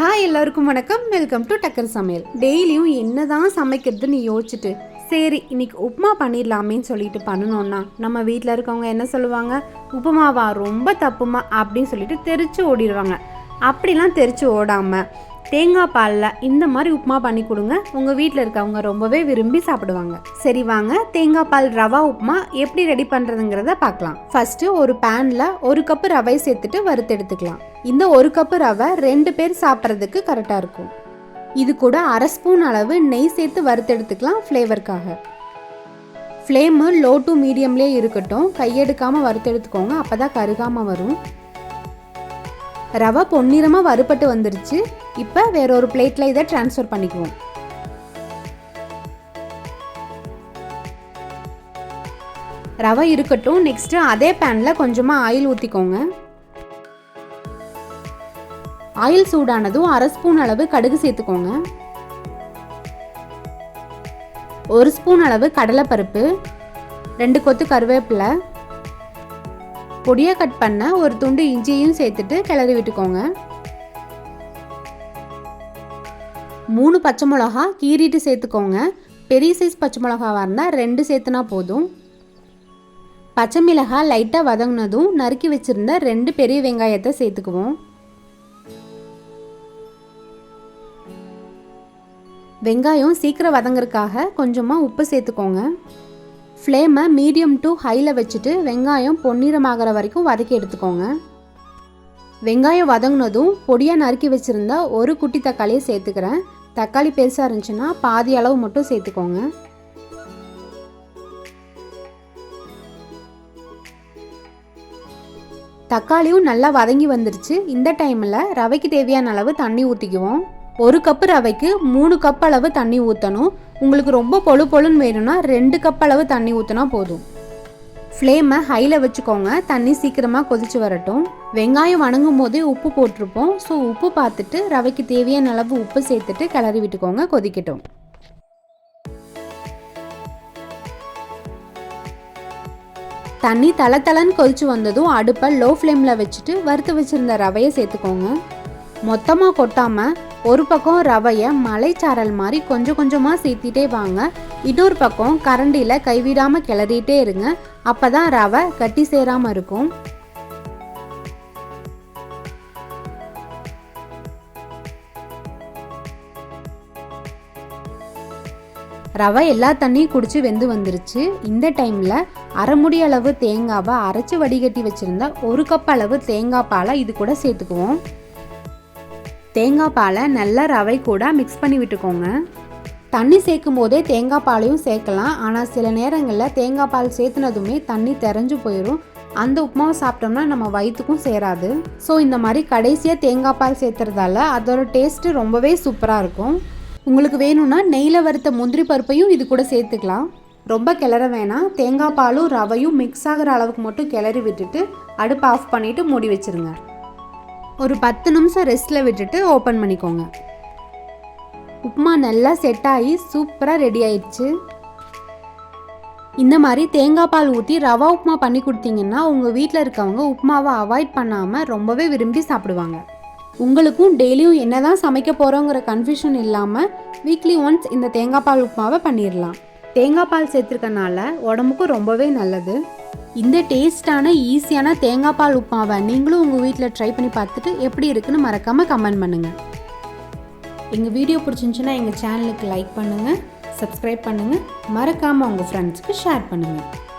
Hi எல்லாருக்கும் வணக்கம். Welcome to டக்கர் சமையல் டெய்லியும் என்னதான் சமைக்கிறதுன்னு யோசிச்சுட்டு சரி இன்னைக்கு உப்புமா பண்ணிடலாமேன்னு சொல்லிட்டு பண்ணணும்னா நம்ம வீட்டில் இருக்கவங்க என்ன சொல்லுவாங்க? உப்புமாவா ரொம்ப தப்புமா? அப்படின்னு சொல்லிட்டு தெரிச்சு ஓடிடுவாங்க. அப்படிலாம் தெரிச்சு ஓடாமல் தேங்காய் பாலில் இந்த மாதிரி உப்புமா பண்ணி கொடுங்க. உங்கள் வீட்டில் இருக்கவங்க ரொம்பவே விரும்பி சாப்பிடுவாங்க. சரி வாங்க. தேங்காய் பால் ரவா உப்புமா எப்படி ரெடி பண்ணுறதுங்கிறத பார்க்கலாம். ஃபஸ்ட்டு ஒரு பேனில் ஒரு கப்பு ரவை சேர்த்துட்டு வறுத்து எடுத்துக்கலாம். இந்த ஒரு கப்பு ரவை ரெண்டு பேர் சாப்பிட்றதுக்கு கரெக்டாக இருக்கும். இது கூட அரை ஸ்பூன் அளவு நெய் சேர்த்து வறுத்து எடுத்துக்கலாம் ஃப்ளேவருக்காக ஃப்ளேமு லோ டு மீடியம்லேயே இருக்கட்டும். கையெடுக்காமல் வறுத்து எடுத்துக்கோங்க. அப்போ தான் கருகாமல் வரும். ரவை பொன்னிறமாக வறுபட்டு வந்துருச்சு. இப்போ வேற ஒரு பிளேட்டில் இதை ட்ரான்ஸ்ஃபர் பண்ணிக்குவோம். ரவை இருக்கட்டும் நெக்ஸ்ட்டு அதே பேனில் கொஞ்சமாக ஆயில் ஊற்றிக்கோங்க ஆயில் சூடானதும் அரை ஸ்பூன் அளவு கடுகு சேர்த்துக்கோங்க. ஒரு ஸ்பூன் அளவு கடலைப்பருப்பு ரெண்டு கொத்து கருவேப்பிலை பொடியாக கட் பண்ண ஒரு துண்டு இஞ்சியையும் சேர்த்துட்டு கிளறி விட்டுக்கோங்க. மூணு பச்சை மிளகா கீறிட்டு சேர்த்துக்கோங்க. பெரிய சைஸ் பச்சை மிளகாவாக இருந்தால் ரெண்டு சேர்த்துனா போதும். பச்சை மிளகாய் லைட்டாக வதங்கினதும் நறுக்கி வச்சுருந்த ரெண்டு பெரிய வெங்காயத்தை சேர்த்துக்குவோம். வெங்காயம் சீக்கிரம் வதங்கறதுக்காக கொஞ்சமாக உப்பு சேர்த்துக்கோங்க. ஃப்ளேமை மீடியம் டு ஹையில் வச்சுட்டு வெங்காயம் பொன்னிறமாகிற வரைக்கும் வதக்கி எடுத்துக்கோங்க. வெங்காயம் வதங்கினதும் பொடியாக நறுக்கி வச்சுருந்தா ஒரு குட்டி தக்காளியை சேர்த்துக்கிறேன். தக்காளி பெருசாக இருந்துச்சுன்னா பாதி அளவு மட்டும் சேர்த்துக்கோங்க. தக்காளியும் நல்லா வதங்கி வந்துருச்சு. இந்த டைமில் ரவைக்கு தேவையான அளவு தண்ணி ஊற்றிக்குவோம் ஒரு கப்பு ரவைக்கு மூணு கப் அளவு தண்ணி ஊற்றணும் உங்களுக்கு ரொம்ப பொழு பொழுன்னு வேணும்னா ரெண்டு கப் அளவு தண்ணி ஊற்றினா போதும். ஃப்ளேமை ஹையில் வச்சுக்கோங்க. தண்ணி சீக்கிரமாக கொதிச்சு வரட்டும். வெங்காயம் வணங்கும் போதே உப்பு போட்டிருப்போம். ஸோ உப்பு பார்த்துட்டு ரவைக்கு தேவையான அளவு உப்பு சேர்த்துட்டு கிளறி விட்டுக்கோங்க கொதிக்கட்டும். தண்ணி தள தளன்னு கொதிச்சு வந்ததும் அடுப்பை லோ ஃப்ளேமில் வச்சுட்டு வறுத்து வச்சுருந்த ரவையை சேர்த்துக்கோங்க. மொத்தமாக கொட்டாமல் ஒரு பக்கம் ரவையை மலைச்சாரல் மாதிரி கொஞ்சம் கொஞ்சமாக சேர்த்திட்டே வாங்க. இன்னொரு பக்கம் கரண்டியில் கைவிடாமல் கிளறிட்டே இருங்க. அப்போ தான் ரவை கட்டி சேராமல் இருக்கும். ரவை எல்லா தண்ணியும் குடிச்சு வெந்து வந்துருச்சு. இந்த டைமில் அரைமுடி அளவு தேங்காவை அரைச்சி வடிகட்டி வச்சுருந்தா ஒரு கப் அளவு தேங்காய் பாலை இது கூட சேர்த்துக்குவோம். தேங்காய் பாலை நல்லா ரவை கூட மிக்ஸ் பண்ணி விட்டுக்கோங்க. தண்ணி சேர்க்கும் போதே தேங்காய் பாலையும் சேர்க்கலாம். ஆனால் சில நேரங்களில் தேங்காய் பால் சேர்த்துனதுமே தண்ணி தெரிஞ்சு போயிடும் அந்த உப்புமாவை சாப்பிட்டோம்னா நம்ம வயிற்றுக்கும் சேராது. ஸோ இந்த மாதிரி கடைசியாக தேங்காய் பால் சேர்த்துறதால அதோட டேஸ்ட்டு ரொம்பவே சூப்பராக இருக்கும். உங்களுக்கு வேணும்னா நெய்யில் வறுத்த முந்திரி பருப்பையும் இது கூட சேர்த்துக்கலாம். ரொம்ப கிளற வேணாம். தேங்காய் பாலும் ரவையும் மிக்ஸ் ஆகிற அளவுக்கு மட்டும் கிளறி விட்டுட்டு அடுப்பு ஆஃப் பண்ணிவிட்டு மூடி வச்சுருங்க. ஒரு பத்து நிமிஷம் ரெஸ்ட்டில் விட்டுட்டு ஓப்பன் பண்ணிக்கோங்க. உப்புமா நல்லா செட் ஆகி சூப்பராக ரெடி ஆயிடுச்சு. இந்த மாதிரி தேங்காய் பால் ஊற்றி ரவா உப்புமா பண்ணி கொடுத்தீங்கன்னா உங்கள் வீட்டில் இருக்கவங்க உப்புமாவை அவாய்ட் பண்ணாமல் ரொம்பவே விரும்பி சாப்பிடுவாங்க. உங்களுக்கும் டெய்லியும் என்னதான் சமைக்க போகிறோங்கிற கன்ஃபியூஷன் இல்லாமல் வீக்லி ஒன்ஸ் இந்த தேங்காய் பால் உப்புமாவை பண்ணிடலாம் தேங்காய் பால் சேர்த்துருக்கனால உடம்புக்கும் ரொம்பவே நல்லது. இந்த டேஸ்டான ஈஸியான தேங்காய் பால் உப்புமாவை நீங்களும் உங்கள் வீட்டில் ட்ரை பண்ணி பார்த்துட்டு எப்படி இருக்குன்னு மறக்காமல் கமெண்ட் பண்ணுங்கள் எங்கள் வீடியோ பிடிச்சிருந்துச்சுன்னா எங்கள் சேனலுக்கு லைக் பண்ணுங்கள் சப்ஸ்கிரைப் பண்ணுங்கள் மறக்காமல் உங்கள் ஃப்ரெண்ட்ஸ்க்கு ஷேர் பண்ணுங்கள்